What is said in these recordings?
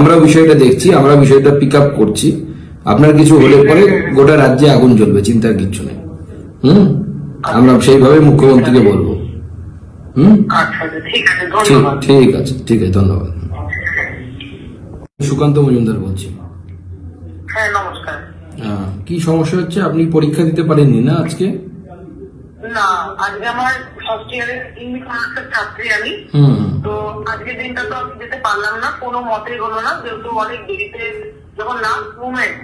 আমরা বিষয়টা দেখছি আমরা বিষয়টা পিক আপ করছি। আপনার কিছু হলে পরে গোটা রাজ্যে আগুন জ্বলবে চিন্তার কিচ্ছু নেই। হুম? আমরা সেইভাবে মুখ্যমন্ত্রীকে বলব। হুম? আচ্ছা আচ্ছা ঠিক আছে ঠিক আছে ঠিক আছে ধন্যবাদ। সুকান্ত মজুমদার বলছি। হ্যাঁ কি সমস্যা হচ্ছে? আপনি পরীক্ষা দিতে পারেননি না আজকে? না আজকে আমার ফার্স্ট ইয়ারের ইংলিশ অনার্সের ছাত্রী আমি। হুম, তো আজকের দিনটা তো আমি যেতে পারলাম না কোনো মতেই হলো না যেহেতু অনেক দেরিতে যখন লাস্ট মুমেন্ট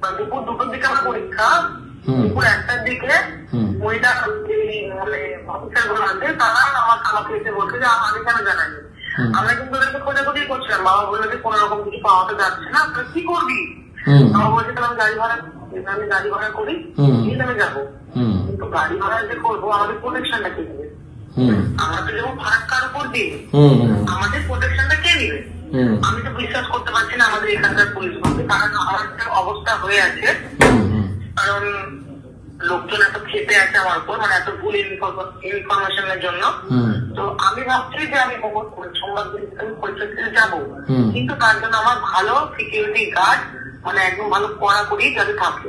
বা দুপুর দুটোর দিকে আমার পরীক্ষা দুপুর একটার দিকে। মহিলা মানে অফিসারগুলো আছে তারা আমার আমাকে এসে বলছে যে আমি কেন জানাইনি হুম। আমরা কিন্তু ওদেরকে খোঁজাখুঁজি করছিলাম বাবা বলল যে কোনো রকম কিছু পাওয়া তো যাচ্ছে না তুই কি করবি? বাবা বলছে তাহলে গাড়ি ভাড়া আমি গাড়ি ভাড়া করি আমি যাব। কিন্তু গাড়ি ভাড়া যে করব আমাদের প্রোটেকশনটা কে হুম আমরা তো যেমন ফারাক্কার উপর হুম। আমাদের প্রোটেকশনটা কে নেবে? আমি তো বিশ্বাস করতে পারছি না আমাদের এখানকার পুলিশ বলতে। কারণ আমার অবস্থা হয়ে আছে। কারণ লোকজন এত খেপে আছে আমার উপর মানে এত ভুল ইনফরমেশনের জন্য। তো আমি ভাবছি যে আমি আমি পরীক্ষা যাব। কিন্তু তার জন্য আমার ভালো সিকিউরিটি গার্ড মানে একদম ভালো কড়া করি যাতে থাকে।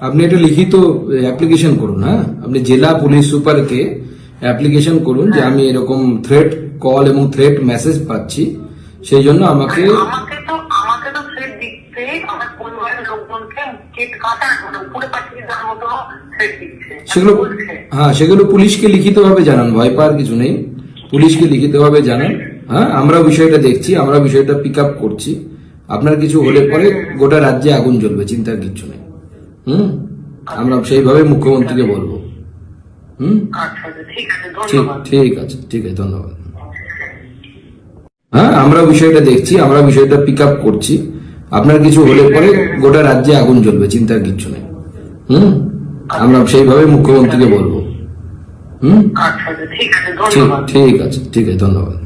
আপনি একটা লিখিত অ্যাপ্লিকেশন করুন হ্যাঁ? আপনি জেলা পুলিশ সুপারকে অ্যাপ্লিকেশন করুন যে আমি এরকম থ্রেট কল এবং থ্রেট মেসেজ পাচ্ছি সেই জন্য আমাকে আমাকে তো আমাকে তো থ্রেট দিচ্ছে আমার পরিবারের লোকজনকে কেট কাটা মানে উপরে পাঠিয়ে দেওয়ার মতো থ্রেট দিচ্ছে। সেগুলো হ্যাঁ সেগুলো পুলিশকে লিখিতভাবে জানান ভয় পাওয়ার কিছু নেই। পুলিশকে লিখিতভাবে জানান। হ্যাঁ আমরা বিষয়টা দেখছি আমরা বিষয়টা পিক আপ করছি। আপনার কিছু হলে পরে গোটা রাজ্যে আগুন জ্বলবে চিন্তার কিছু নেই। হুম? আমরা সেইভাবে মুখ্যমন্ত্রীকে বলব। হুম? আচ্ছা আচ্ছা ঠিক আছে ঠিক ধন্যবাদ। ঠিক আছে ঠিক আছে ধন্যবাদ। হ্যাঁ আমরা বিষয়টা দেখছি আমরা বিষয়টা পিক আপ করছি। আপনার কিছু হলে পরে গোটা রাজ্যে আগুন জ্বলবে চিন্তার কিচ্ছু নেই। হুম? আমরা সেইভাবে মুখ্যমন্ত্রীকে বলব। হুম? আচ্ছা ঠিক আছে ঠিক আছে ঠিক আছে ধন্যবাদ।